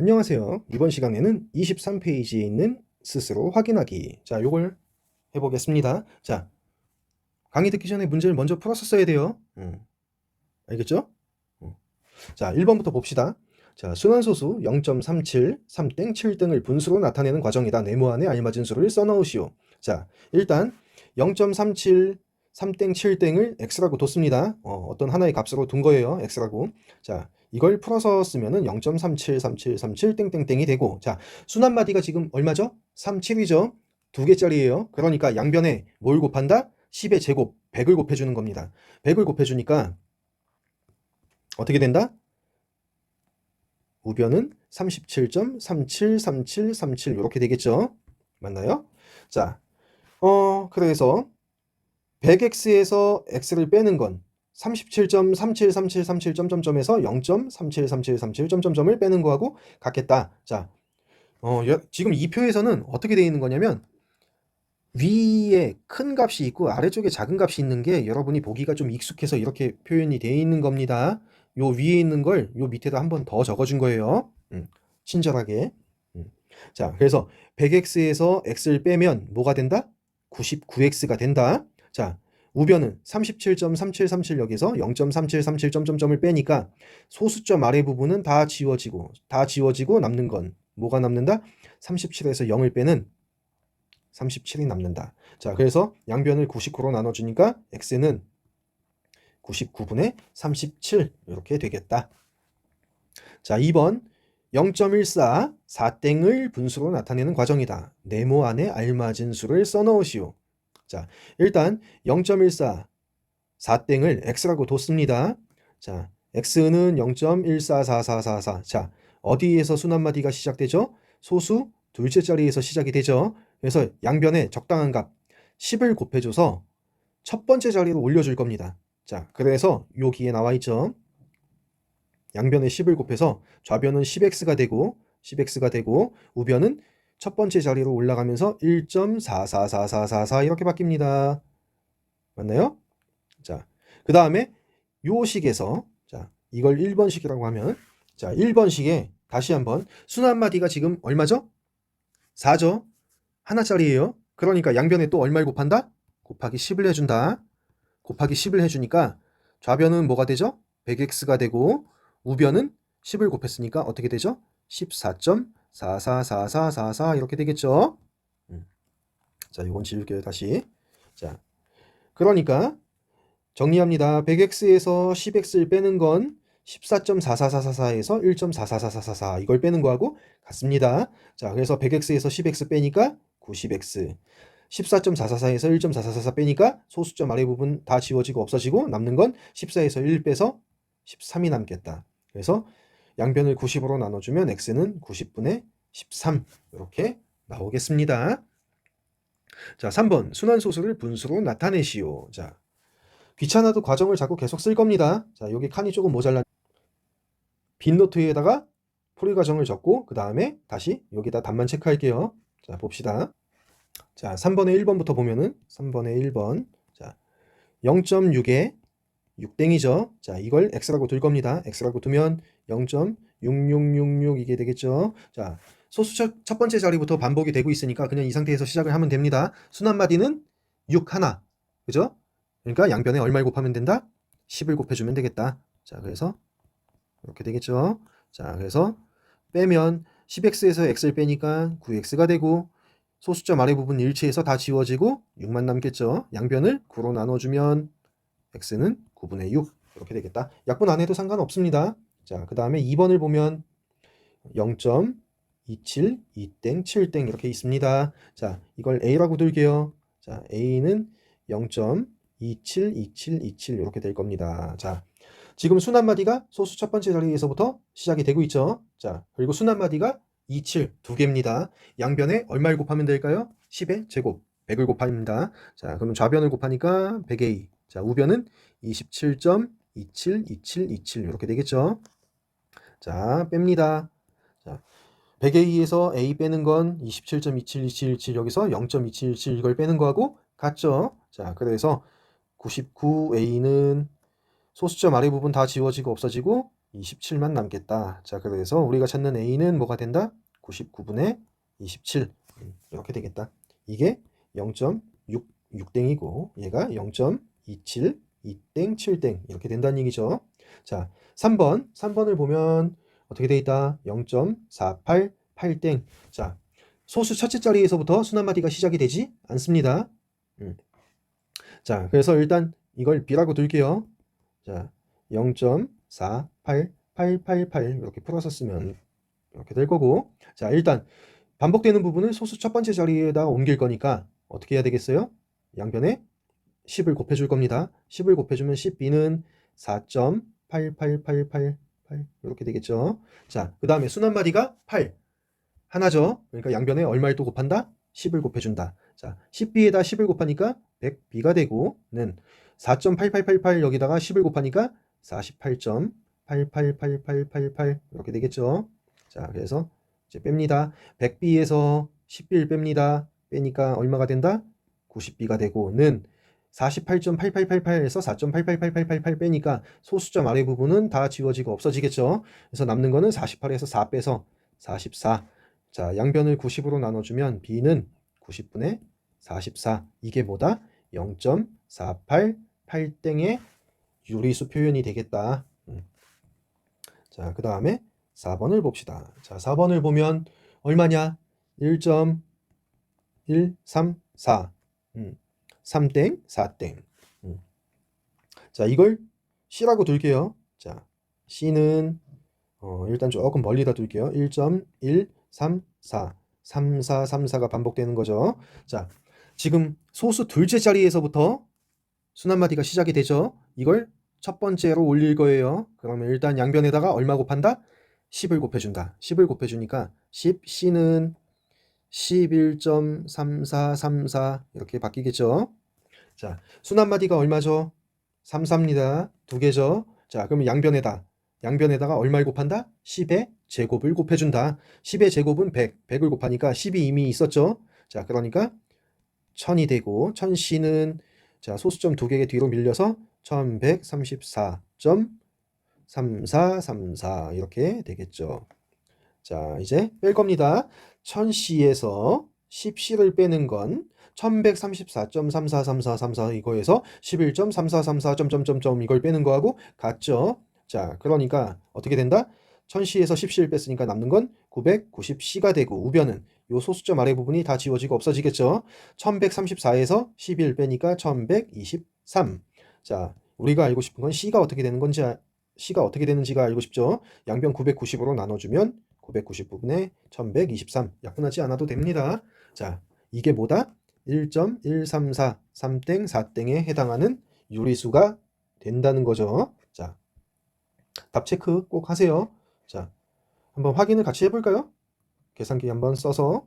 안녕하세요. 이번 시간에는 23페이지에 있는 스스로 확인하기. 자, 요걸 해보겠습니다. 자, 강의 듣기 전에 문제를 먼저 풀었었어야 돼요. 음. 알겠죠? 음. 자, 1번부터 봅시다. 자, 순환소수 0.37, 3땡, 7등을 분수로 나타내는 과정이다. 네모 안에 알맞은 수를 써넣으시오. 자, 일단 0.37, 3땡, 7땡을 x라고 뒀습니다. 어, 떤 하나의 값으로 둔 거예요. x라고. 자, 이걸 풀어서 쓰면은 0.373737 땡땡땡이 되고 자, 순환마디가 지금 얼마죠? 37이죠. 두 개짜리예요. 그러니까 양변에 뭘 곱한다? 10의 제곱 100을 곱해 주는 겁니다. 100을 곱해 주니까 어떻게 된다? 우변은 37.373737 이렇게 되겠죠. 맞나요? 자, 어, 그래서 100x에서 x를 빼는 건 37.373737 점점점에서 0.373737 점점점을 빼는 거하고 같겠다. 자, 어, 여, 지금 이 표에서는 어떻게 되어 있는 거냐면 위에 큰 값이 있고 아래쪽에 작은 값이 있는 게 여러분이 보기가 좀 익숙해서 이렇게 표현이 되어 있는 겁니다. 요 위에 있는 걸 요 밑에다 한 번 더 적어준 거예요. 음, 친절하게. 음. 자, 그래서 100x에서 x를 빼면 뭐가 된다? 99x가 된다. 자, 우변은 37.3737 여기서 0.3737 점점점을 빼니까 소수점 아래 부분은 다 지워지고 다 지워지고 남는 건 뭐가 남는다? 37에서 0을 빼는 37이 남는다. 자, 그래서 양변을 99로 나눠 주니까 x는 99분의 37 이렇게 되겠다. 자, 2번 0.14 4땡을 분수로 나타내는 과정이다. 네모 안에 알맞은 수를 써넣으시오. 자, 일단 0.14 4땡을 x라고 뒀습니다. 자, x는 0.144444. 자, 어디에서 순환마디가 시작되죠? 소수 둘째 자리에서 시작이 되죠. 그래서 양변에 적당한 값 10을 곱해줘서 첫 번째 자리로 올려줄 겁니다. 자, 그래서 여기에 나와 있죠. 양변에 10을 곱해서 좌변은 10x가 되고 10x가 되고 우변은 첫 번째 자리로 올라가면서 1.444444 이렇게 바뀝니다. 맞나요? 자, 그 다음에 요 식에서 자, 이걸 1번 식이라고 하면 자, 1번 식에 다시 한번 순환마디가 지금 얼마죠? 4죠? 하나짜리예요. 그러니까 양변에 또 얼마를 곱한다? 곱하기 10을 해준다. 곱하기 10을 해주니까 좌변은 뭐가 되죠? 100x가 되고 우변은 10을 곱했으니까 어떻게 되죠? 14.444444 이렇게 되겠죠? 음. 자, 이건 지울게요, 다시. 자, 그러니까 정리합니다. 100x에서 10x를 빼는 건 14.44444에서 1.44444 이걸 빼는 거하고 같습니다. 자, 그래서 100x에서 10x 빼니까 90x. 14.444에서 1.4444 빼니까 소수점 아래 부분 다 지워지고 없어지고 남는 건 14에서 1 빼서 13이 남겠다. 그래서 양변을 90으로 나눠주면 x는 90분의 13 이렇게 나오겠습니다. 자, 3번 순환소수를 분수로 나타내시오. 자, 귀찮아도 과정을 자꾸 계속 쓸 겁니다. 자, 여기 칸이 조금 모자란 빈노트에다가 풀이 과정을 적고 그 다음에 다시 여기다 답만 체크할게요. 자, 봅시다. 자, 3번의 1번부터 보면은 3번의 1번. 자, 0.6에 6땡이죠. 자, 이걸 x라고 둘 겁니다. x라고 두면 0.6666 이게 되겠죠. 자, 소수 첫, 첫 번째 자리부터 반복이 되고 있으니까 그냥 이 상태에서 시작을 하면 됩니다. 순환마디는 6 하나. 그죠? 그러니까 양변에 얼마를 곱하면 된다? 10을 곱해주면 되겠다. 자, 그래서 이렇게 되겠죠. 자, 그래서 빼면 10x에서 x를 빼니까 9x가 되고 소수점 아래 부분 일치해서 다 지워지고 6만 남겠죠. 양변을 9로 나눠주면 x는 9분의 6 이렇게 되겠다. 약분 안 해도 상관없습니다. 자, 그 다음에 2번을 보면 0.27, 2땡, 7땡 이렇게 있습니다. 자, 이걸 a라고 들게요. 자, a는 0.27, 27, 27 이렇게 될 겁니다. 자, 지금 순환마디가 소수 첫 번째 자리에서부터 시작이 되고 있죠. 자, 그리고 순환마디가 27 두 개입니다. 양변에 얼마를 곱하면 될까요? 10의 제곱 100을 곱합니다. 자, 그러면 좌변을 곱하니까 100a. 자, 우변은 27.272727 이렇게 되겠죠. 자, 뺍니다. 자, 100a에서 a 빼는 건 27.272717 여기서 0.2717 이걸 빼는 거하고 같죠. 자, 그래서 99a는 소수점 아래 부분 다 지워지고 없어지고 27만 남겠다. 자, 그래서 우리가 찾는 A는 뭐가 된다? 99분의 27. 음, 이렇게 되겠다. 이게 0.66땡이고 얘가 0.27, 2땡, 7땡 이렇게 된다는 얘기죠. 자, 3번. 3번을 보면 어떻게 돼 있다? 0.48, 8땡. 자, 소수 첫째 자리에서부터 순한마디가 시작이 되지 않습니다. 음. 자, 그래서 일단 이걸 B라고 둘게요. 자, 0.48888 이렇게 풀어서 쓰면 이렇게 될 거고 자 일단 반복되는 부분을 소수 첫 번째 자리에다 옮길 거니까 어떻게 해야 되겠어요? 양변에 10을 곱해줄 겁니다. 10을 곱해주면 10b는 4.88888 이렇게 되겠죠. 자, 그 다음에 순한마디가 8 하나죠. 그러니까 양변에 얼마를 또 곱한다? 10을 곱해준다. 자, 10b에다 10을 곱하니까 100b가 되고 는 4.8888 여기다가 10을 곱하니까 48.888888 이렇게 되겠죠. 자, 그래서 이제 뺍니다. 100b에서 10b를 뺍니다. 빼니까 얼마가 된다? 90b가 되고 는 48.8888에서 4.888888 빼니까 소수점 아래 부분은 다 지워지고 없어지겠죠. 그래서 남는 거는 48에서 4 빼서 44. 자, 양변을 90으로 나눠주면 b는 90분의 44. 이게 뭐다? 0.488땡의 유리수 표현이 되겠다. 음. 자, 그 다음에 4번을 봅시다. 자, 4번을 보면 얼마냐? 1.134. 음. 3땡, 4땡. 음. 자, 이걸 C라고 둘게요. 자, C는 어, 일단 조금 멀리다 둘게요. 1.134. 3434가 반복되는 거죠. 자, 지금 소수 둘째 자리에서부터 순한마디가 시작이 되죠. 이걸 첫 번째로 올릴 거예요. 그러면 일단 양변에다가 얼마 곱한다? 10을 곱해준다. 10을 곱해주니까 10, C는 11.3434 이렇게 바뀌겠죠. 자, 순한마디가 얼마죠? 33입니다. 두 개죠. 자, 그러면 양변에다 양변에다가 얼마를 곱한다? 10의 제곱을 곱해준다. 10의 제곱은 100, 100을 곱하니까 10이 이미 있었죠. 자, 그러니까 1000이 되고 1000C는 자, 소수점 두 개의 뒤로 밀려서 1134.3434 이렇게 되겠죠. 자, 이제 뺄 겁니다. 1000C에서 10C를 빼는 건 1134.343434 이거에서 11.3434 점점점점 이걸 빼는 거하고 같죠. 자, 그러니까 어떻게 된다? 1000C에서 10C를 뺐으니까 남는 건 990C가 되고 우변은 요 소수점 아래 부분이 다 지워지고 없어지겠죠. 1134에서 11 빼니까 1123. 자, 우리가 알고 싶은 건 C가 어떻게 되는 건지 C가 어떻게 되는지가 알고 싶죠. 양변 990으로 나눠주면 990 부분에 1123 약분하지 않아도 됩니다. 자, 이게 뭐다? 1.134 3땡 4땡에 해당하는 유리수가 된다는 거죠. 자, 답 체크 꼭 하세요. 자, 한번 확인을 같이 해볼까요? 계산기 한번 써서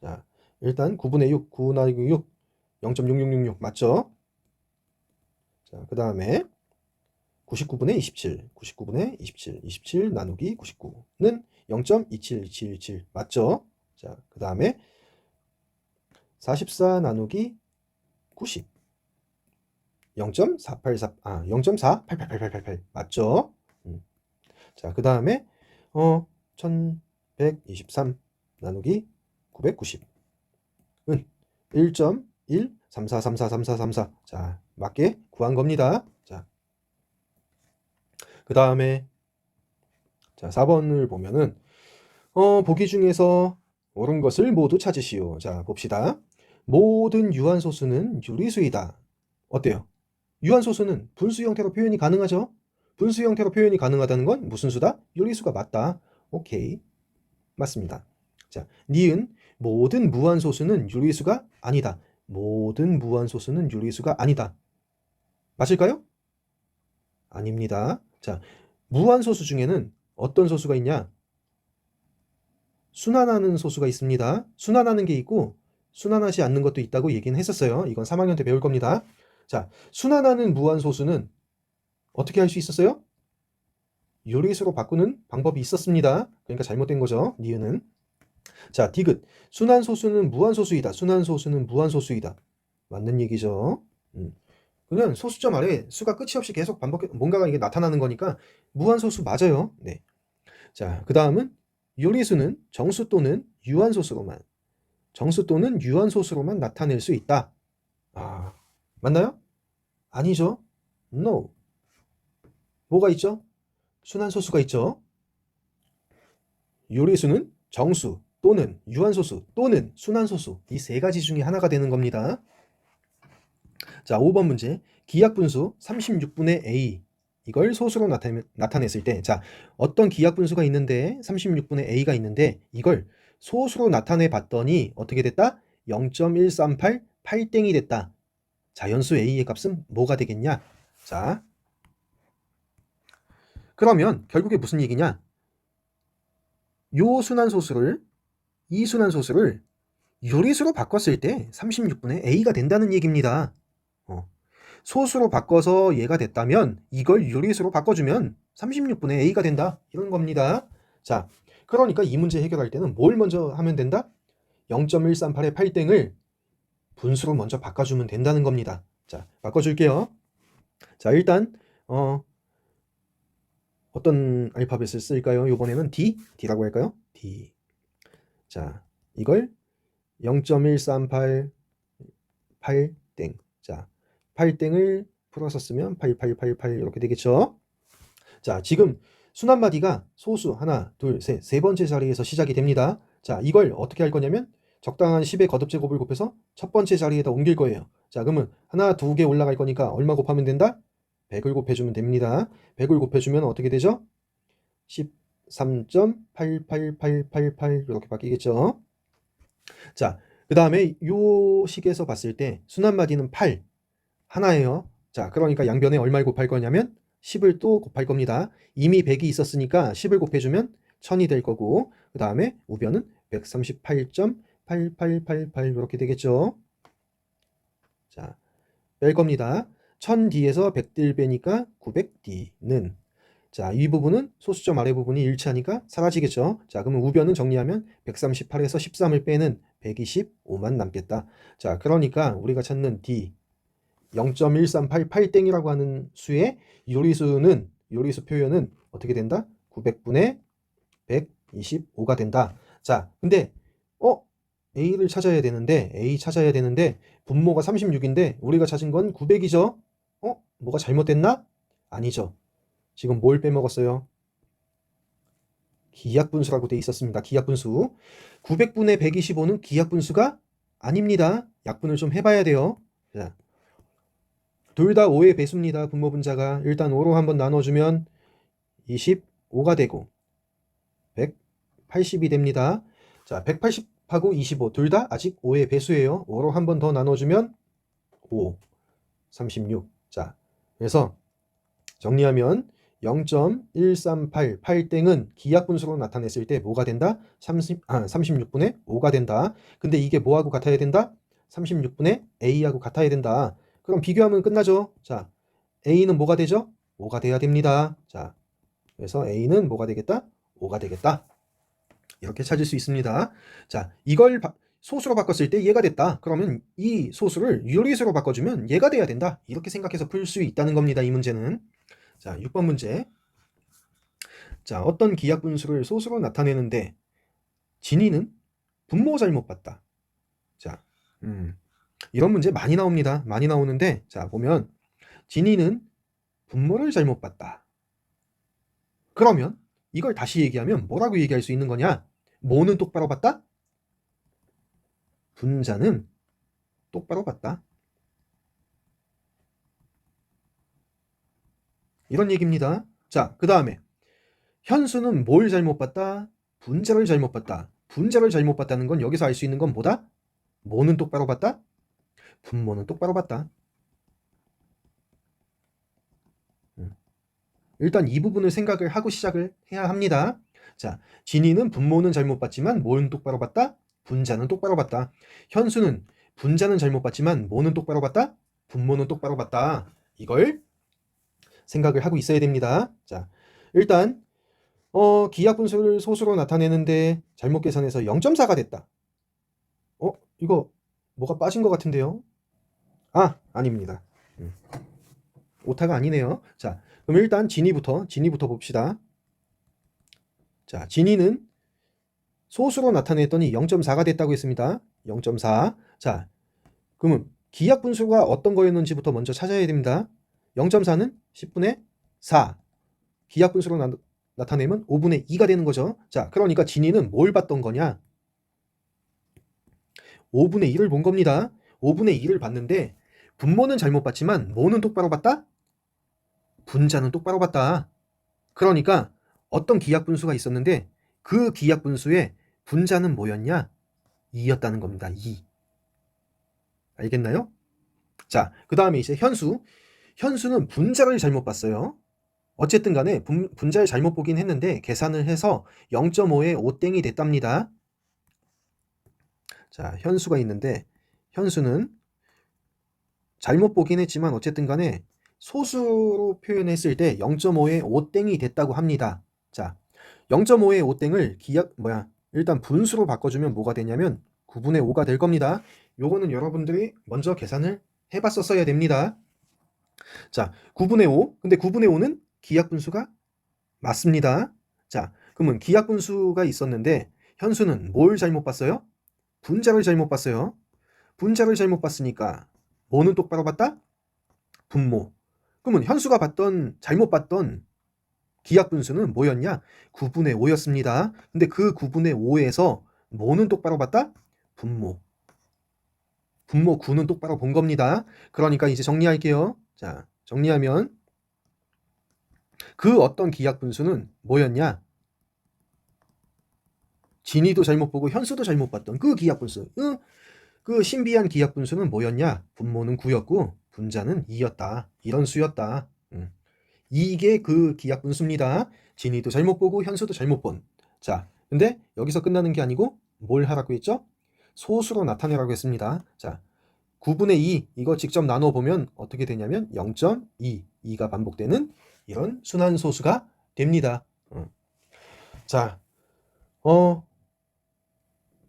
자, 일단 9분의 6, 9 나누기 6, 0.6666 맞죠? 자, 그 다음에 99분의 27, 99분의 27, 27 나누기 99는 0.272717 맞죠? 자, 그 다음에 44 나누기 90 0.484, 아, 0.4888888 맞죠? 음. 자, 그 다음에 어, 1123 나누기 990은 1.134343434 자, 맞게 구한 겁니다. 자, 그 다음에 자, 4번을 보면은 어, 보기 중에서 옳은 것을 모두 찾으시오. 자, 봅시다. 모든 유한소수는 유리수이다. 어때요? 유한소수는 분수 형태로 표현이 가능하죠? 분수 형태로 표현이 가능하다는 건 무슨 수다? 유리수가 맞다. 오케이. 맞습니다. 자, 니은 모든 무한소수는 유리수가 아니다. 모든 무한소수는 유리수가 아니다. 맞을까요? 아닙니다. 자, 무한소수 중에는 어떤 소수가 있냐? 순환하는 소수가 있습니다. 순환하는 게 있고 순환하지 않는 것도 있다고 얘기는 했었어요. 이건 3학년 때 배울 겁니다. 자, 순환하는 무한소수는 어떻게 할 수 있었어요? 유리수로 바꾸는 방법이 있었습니다. 그러니까 잘못된 거죠. 니은은. 자, 디귿. 순환소수는 무한소수이다. 순환소수는 무한소수이다. 맞는 얘기죠. 음. 그냥 소수점 아래 수가 끝이 없이 계속 반복 뭔가가 이게 나타나는 거니까 무한소수 맞아요. 네. 자, 그 다음은 요리수는 정수 또는 유한소수로만 정수 또는 유한소수로만 나타낼 수 있다. 아, 맞나요? 아니죠. No. 뭐가 있죠? 순환소수가 있죠. 요리수는 정수 또는 유한소수 또는 순환소수 이 세 가지 중에 하나가 되는 겁니다. 자, 5번 문제. 기하분수 36분의 a 이걸 소수로 나타, 나타냈을 때, 자, 어떤 기하분수가 있는데 36분의 a가 있는데 이걸 소수로 나타내 봤더니 어떻게 됐다? 0.138 8땡이 됐다. 자 연수 a의 값은 뭐가 되겠냐? 자, 그러면 결국에 무슨 얘기냐? 요 순환소수를 이 순환소수를 요리수로 바꿨을 때 36분의 a가 된다는 얘기입니다. 어. 소수로 바꿔서 얘가 됐다면 이걸 요리수로 바꿔주면 36분의 a가 된다. 이런 겁니다. 자, 그러니까 이 문제 해결할 때는 뭘 먼저 하면 된다? 0.138의 8땡을 분수로 먼저 바꿔주면 된다는 겁니다. 자, 바꿔줄게요. 자, 일단 어, 어떤 알파벳을 쓸까요? 이번에는 D, D라고 할까요? D. 자, 이걸 0.138 8땡. 자, 8땡을 풀어서 쓰면 8888 이렇게 되겠죠? 자, 지금 순환마디가 소수 하나, 둘, 셋, 세 번째 자리에서 시작이 됩니다. 자, 이걸 어떻게 할 거냐면 적당한 10의 거듭제곱을 곱해서 첫 번째 자리에다 옮길 거예요. 자, 그러면 하나, 두 개 올라갈 거니까 얼마 곱하면 된다? 100을 곱해주면 됩니다. 100을 곱해주면 어떻게 되죠? 13.88888 이렇게 바뀌겠죠? 자, 그 다음에 요 식에서 봤을 때 순환마디는 8 하나예요. 자, 그러니까 양변에 얼마를 곱할 거냐면 10을 또 곱할 겁니다. 이미 100이 있었으니까 10을 곱해주면 1000이 될 거고 그 다음에 우변은 138.8888 이렇게 되겠죠. 자, 뺄 겁니다. 1000D에서 100딜 빼니까 900D는 자, 이 부분은 소수점 아래 부분이 일치하니까 사라지겠죠. 자, 그러면 우변은 정리하면 138에서 13을 빼는 125만 남겠다. 자, 그러니까 우리가 찾는 D 0.1388땡이라고 하는 수의 요리수는 요리수 표현은 어떻게 된다? 900분의 125가 된다. 자, 근데 어 A를 찾아야 되는데 A 찾아야 되는데 분모가 36인데 우리가 찾은 건 900이죠. 어? 뭐가 잘못됐나? 아니죠. 지금 뭘 빼먹었어요? 기약분수라고 돼 있었습니다. 기약분수. 900분의 125는 기약분수가 아닙니다. 약분을 좀 해봐야 돼요. 자, 둘 다 5의 배수입니다. 분모분자가. 일단 5로 한번 나눠주면 25가 되고 180이 됩니다. 자, 180하고 25 둘 다 아직 5의 배수예요. 5로 한번 더 나눠주면 5, 36. 자, 그래서 정리하면 0.138 8땡은 기약 분수로 나타냈을 때 뭐가 된다? 30, 아, 36분의 5가 된다. 근데 이게 뭐하고 같아야 된다? 36분의 A하고 같아야 된다. 그럼 비교하면 끝나죠. 자, A는 뭐가 되죠? 5가 돼야 됩니다. 자, 그래서 A는 뭐가 되겠다? 5가 되겠다. 이렇게 찾을 수 있습니다. 자, 이걸 바, 소수로 바꿨을 때 얘가 됐다. 그러면 이 소수를 유리수로 바꿔주면 얘가 돼야 된다. 이렇게 생각해서 풀 수 있다는 겁니다. 이 문제는. 자, 6번 문제. 자, 어떤 기하분수를 소수로 나타내는데 진이는 분모 잘못 봤다. 자, 음, 이런 문제 많이 나옵니다. 많이 나오는데 자, 보면 진이는 분모를 잘못 봤다. 그러면 이걸 다시 얘기하면 뭐라고 얘기할 수 있는 거냐? 뭐는 똑바로 봤다? 분자는 똑바로 봤다. 이런 얘기입니다. 자, 그 다음에 현수는 뭘 잘못 봤다? 분자를 잘못 봤다. 분자를 잘못 봤다는 건 여기서 알 수 있는 건 뭐다? 뭐는 똑바로 봤다? 분모는 똑바로 봤다. 음. 일단 이 부분을 생각을 하고 시작을 해야 합니다. 자, 진이는 분모는 잘못 봤지만 뭐는 똑바로 봤다? 분자는 똑바로 봤다. 현수는 분자는 잘못 봤지만 뭐는 똑바로 봤다? 분모는 똑바로 봤다. 이걸 생각을 하고 있어야 됩니다. 자, 일단 어, 기하 분수를 소수로 나타내는데 잘못 계산해서 0.4가 됐다. 어, 이거 뭐가 빠진 것 같은데요? 아, 아닙니다. 음. 오타가 아니네요. 자, 그럼 일단 진위부터 진위부터 봅시다. 자, 진위는 소수로 나타냈더니 0.4가 됐다고 했습니다. 0.4. 자, 그러면 기약 분수가 어떤 거였는지부터 먼저 찾아야 됩니다. 0.4는 10분의 4. 기약 분수로 나, 나타내면 5분의 2가 되는 거죠. 자, 그러니까 진위는 뭘 봤던 거냐? 5분의 1을 본 겁니다. 5분의 2를 봤는데 분모는 잘못 봤지만 뭐는 똑바로 봤다? 분자는 똑바로 봤다. 그러니까 어떤 기약 분수가 있었는데 그 기약 분수의 분자는 뭐였냐? 2였다는 겁니다. 2. 알겠나요? 자, 그 다음에 이제 현수. 현수는 분자를 잘못 봤어요. 어쨌든 간에 분, 분자를 잘못 보긴 했는데 계산을 해서 0.5에 5땡이 됐답니다. 자, 현수가 있는데 현수는 잘못 보긴 했지만 어쨌든 간에 소수로 표현했을 때 0.5에 5땡이 됐다고 합니다. 자, 0.5에 5땡을 기약 뭐야? 일단 분수로 바꿔 주면 뭐가 되냐면 9분의 5가 될 겁니다. 요거는 여러분들이 먼저 계산을 해 봤었어야 됩니다. 자, 9분의 5. 근데 9분의 5는 기약 분수가 맞습니다. 자, 그러면 기약 분수가 있었는데 현수는 뭘 잘못 봤어요? 분자를 잘못 봤어요. 분자를 잘못 봤으니까 뭐는 똑바로 봤다? 분모. 그러면 현수가 봤던 잘못 봤던 기약 분수는 뭐였냐? 9분의 5였습니다. 근데 그 9분의 5에서 뭐는 똑바로 봤다? 분모. 분모 9는 똑바로 본 겁니다. 그러니까 이제 정리할게요. 자, 정리하면 그 어떤 기약 분수는 뭐였냐? 진이도 잘못 보고 현수도 잘못 봤던 그 기약 분수. 그, 그 신비한 기약 분수는 뭐였냐? 분모는 9였고 분자는 2였다. 이런 수였다. 음. 이게 그 기약 분수입니다. 진이도 잘못 보고 현수도 잘못 본. 자, 근데 여기서 끝나는 게 아니고 뭘 하라고 했죠? 소수로 나타내라고 했습니다. 자, 9분의 2 이거 직접 나눠 보면 어떻게 되냐면 0.2 2가 반복되는 이런 순환 소수가 됩니다. 음. 자, 어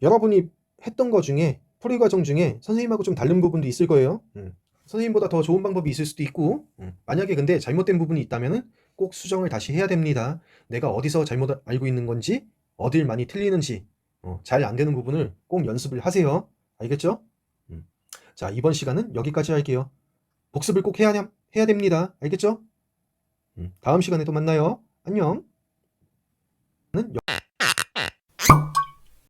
여러분이 했던 거 중에 풀이 과정 중에 선생님하고 좀 다른 부분도 있을 거예요. 음. 선생님보다 더 좋은 방법이 있을 수도 있고 음. 만약에 근데 잘못된 부분이 있다면은 꼭 수정을 다시 해야 됩니다. 내가 어디서 잘못 알고 있는 건지 어딜 많이 틀리는지 어, 잘 안 되는 부분을 꼭 연습을 하세요. 알겠죠? 음. 자 이번 시간은 여기까지 할게요. 복습을 꼭 해야, 해야 됩니다. 알겠죠? 음. 다음 시간에 또 만나요. 안녕.